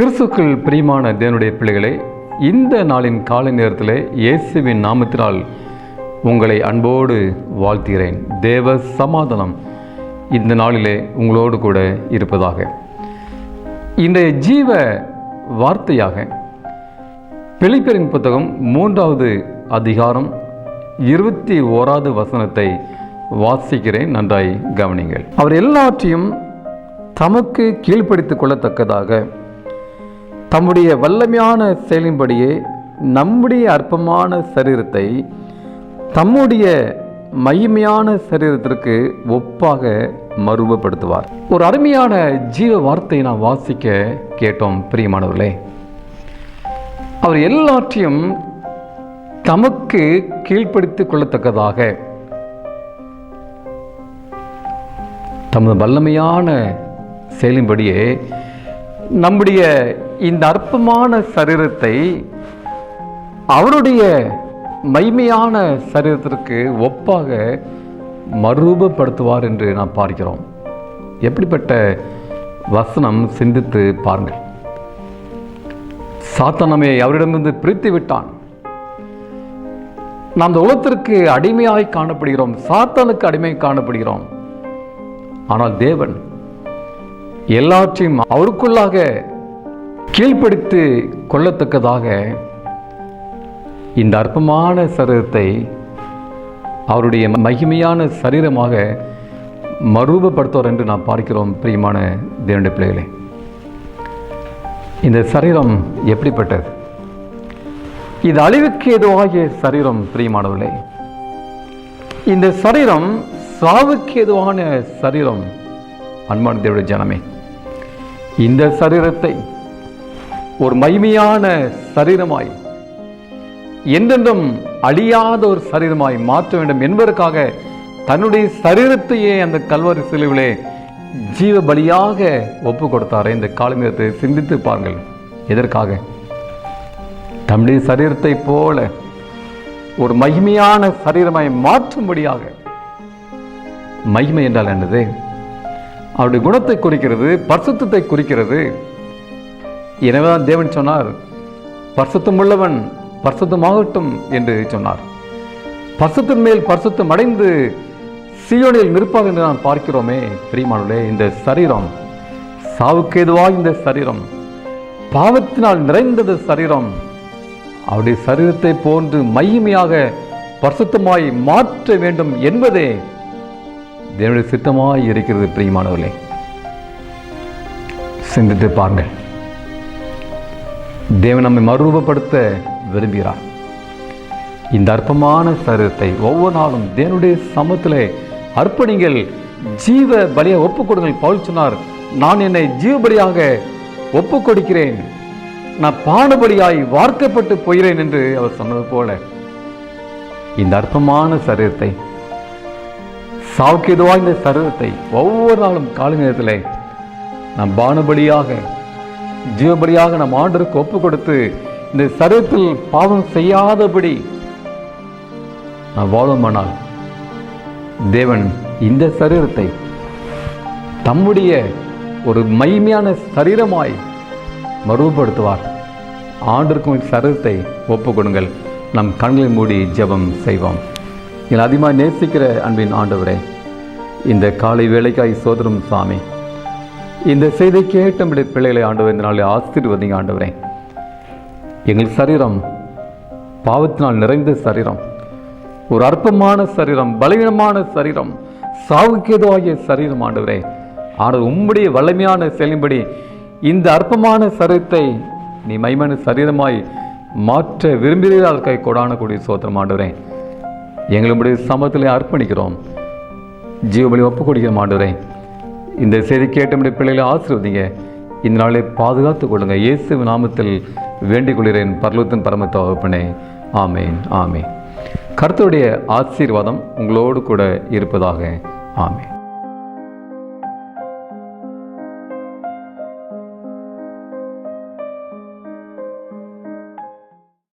கிறிஸ்துக்கள் பிரியமான தேவனுடைய பிள்ளைகளே இந்த நாளின் காலை நேரத்தில் இயேசுவின் நாமத்தினால் உங்களை அன்போடு வாழ்த்துகிறேன். தேவ சமாதானம் இந்த நாளிலே உங்களோடு கூட இருப்பதாக. இன்றைய ஜீவ வார்த்தையாக பிலிப்பியரின் புத்தகம் மூன்றாவது அதிகாரம் இருபத்தி ஓராவது வசனத்தை வாசிக்கிறேன். நன்றாய் கவனிங்கள் அவர் எல்லாவற்றையும் தமக்கு கீழ்ப்படுத்திக் கொள்ளத்தக்கதாக தம்முடைய வல்லமையான செயலின்படியே நம்முடைய அற்பமான சரீரத்தை தம்முடைய மகிமையான சரீரத்திற்கு ஒப்பாக மருவப்படுத்துவார் ஒரு அருமையான ஜீவ வார்த்தையை நாம் வாசிக்க கேட்டோம் பிரியமானவர்களே. அவர் எல்லாற்றையும் தமக்கு கீழ்ப்படுத்திக் கொள்ளத்தக்கதாக தமது வல்லமையான செயலின்படியே நம்முடைய இந்த அற்பமான சரீரத்தை அவருடைய மைமையான சரீரத்திற்கு ஒப்பாக மறுரூபப்படுத்துவார் என்று நாம் பார்க்கிறோம். எப்படிப்பட்ட வசனம் சிந்தித்து பாருங்கள். சாத்தனமே அவரிடமிருந்து பிரித்து விட்டான். நாம் இந்த உலகத்திற்கு அடிமையாய் காணப்படுகிறோம். சாத்தானுக்கு அடிமை காணப்படுகிறோம். ஆனால் தேவன் எல்லாற்றையும் அவருக்குள்ளாக கீழ்ப்படுத்தி கொள்ளத்தக்கதாக இந்த அற்பமான சரீரத்தை அவருடைய மகிமையான சரீரமாக மரூபப்படுத்துவார் என்று நாம் பார்க்கிறோம் பிரியமான தேவனுடைய பிள்ளைகளே. இந்த சரீரம் எப்படிப்பட்டது? இது அழிவுக்கு ஏதுவாகிய சரீரம் பிரியமானவில்லை இந்த சரீரம் சாவுக்கு ஏதுவான சரீரம் அன்பான தேவடைய ஜனமே. இந்த சரீரத்தை ஒரு மகிமையான சரீரமாய் என்றென்றும் அழியாத ஒரு சரீரமாய் மாற்ற வேண்டும் என்பதற்காக தன்னுடைய சரீரத்தையே அந்த கல்வரி சிலுவிலே ஜீவ பலியாக ஒப்பு கொடுத்தாரே இந்த கால சிந்தித்து பாருங்கள். எதற்காக? தம்முடைய சரீரத்தை போல ஒரு மகிமையான சரீரமாய் மாற்றும்படியாக. மகிமை என்றால் என்னது? அவருடைய குணத்தை குறிக்கிறது பரிசுத்தத்தை குறிக்கிறது. எனவே தான் தேவன் சொன்னார் பரிசுத்தம் உள்ளவன் பரிசுத்தமாகட்டும் என்று சொன்னார். பரிசுத்தின் மேல் பரிசுத்தம் அடைந்து சீயோனில் நிற்பார் என்று நாம் பார்க்கிறோமே பிரியமானே இந்த சரீரம் சாவுக்கேதுவாக இந்த சரீரம் பாவத்தினால் நிறைந்தது சரீரம். அவருடைய சரீரத்தை போன்று மையமையாக பரிசுத்தமாய் மாற்ற வேண்டும் என்பதே தேவனுடைய சித்தமாய் இருக்கிறது பிரியமானவர்களே. சிந்தித்து பாருங்கள். தேவன் நம்மை மறுரூபப்படுத்த விரும்புகிறார். இந்த அற்பமான சரீரத்தை ஒவ்வொரு நாளும் தேவனுடைய சமத்தில் அர்ப்பணிங்கள் ஜீவ பலியை ஒப்புக் கொடுங்கள் பவுல் சொன்னார் நான் என்னை ஜீவபடியாக ஒப்புக் கொடுக்கிறேன் நான் பாடுபடியாய் வார்க்கப்பட்டு போகிறேன் என்று அவர் சொன்னது போல. இந்த அற்பமான சரீரத்தை சாவுக்கு இந்த சரீரத்தை ஒவ்வொரு நாளும் காலை நேரத்தில் நாம் பானுபலியாக ஜீவபலியாக நம் ஆண்டருக்கு ஒப்பு கொடுத்து இந்த சரீரத்தில் பாவம் செய்யாதபடி நான் வாழுமானால் தேவன் இந்த சரீரத்தை தம்முடைய ஒரு மைமையான சரீரமாய் மறுபடுத்துவார். ஆண்டிற்கும் சரீரத்தை ஒப்பு கொடுங்கள் நம் கண்களை மூடி ஜெபம் செய்வோம். நீங்கள் அதிகமாக நேசிக்கிற அன்பின் ஆண்டவரே இந்த காலை வேலைக்காய் சோதரும் சாமி இந்த செய்தி கேட்ட பிள்ளைகளை ஆண்டவர் இந்த நாளில் ஆசீர்வதிங்க ஆண்டவரே. எங்கள் சரீரம் பாவத்தினால் நிறைந்த சரீரம். ஒரு அற்பமான சரீரம் பலவீனமான சரீரம் சாவுக்கேதுவாகிய சரீரம் ஆண்டவரே. ஆனால் உம்முடைய வலிமையான செல்லும்படி இந்த அற்பமான சரீரத்தை நீ மைமான சரீரமாய் மாற்ற விரும்புகிறீர்கள் அதற்காக கொடான கூடிய சோத்திரம் ஆண்டவரே. எங்களுடைய சமத்திலே அர்ப்பணிக்கிறோம். ஜீவபலி ஒப்பு கொடுக்கிற ஆண்டவரே. இந்த செய்தி கேட்டமுடைய பிள்ளைகளை ஆசீர்வதிங்க. இந்த நாளை பாதுகாத்துக் கொள்ளுங்க. இயேசு நாமத்தில் வேண்டிக் கொள்கிறேன். பரலத்தின் பரமத்த வகுப்பினே ஆமேன் ஆமேன். கருத்துடைய ஆசீர்வாதம் உங்களோடு கூட இருப்பதாக. ஆமேன்.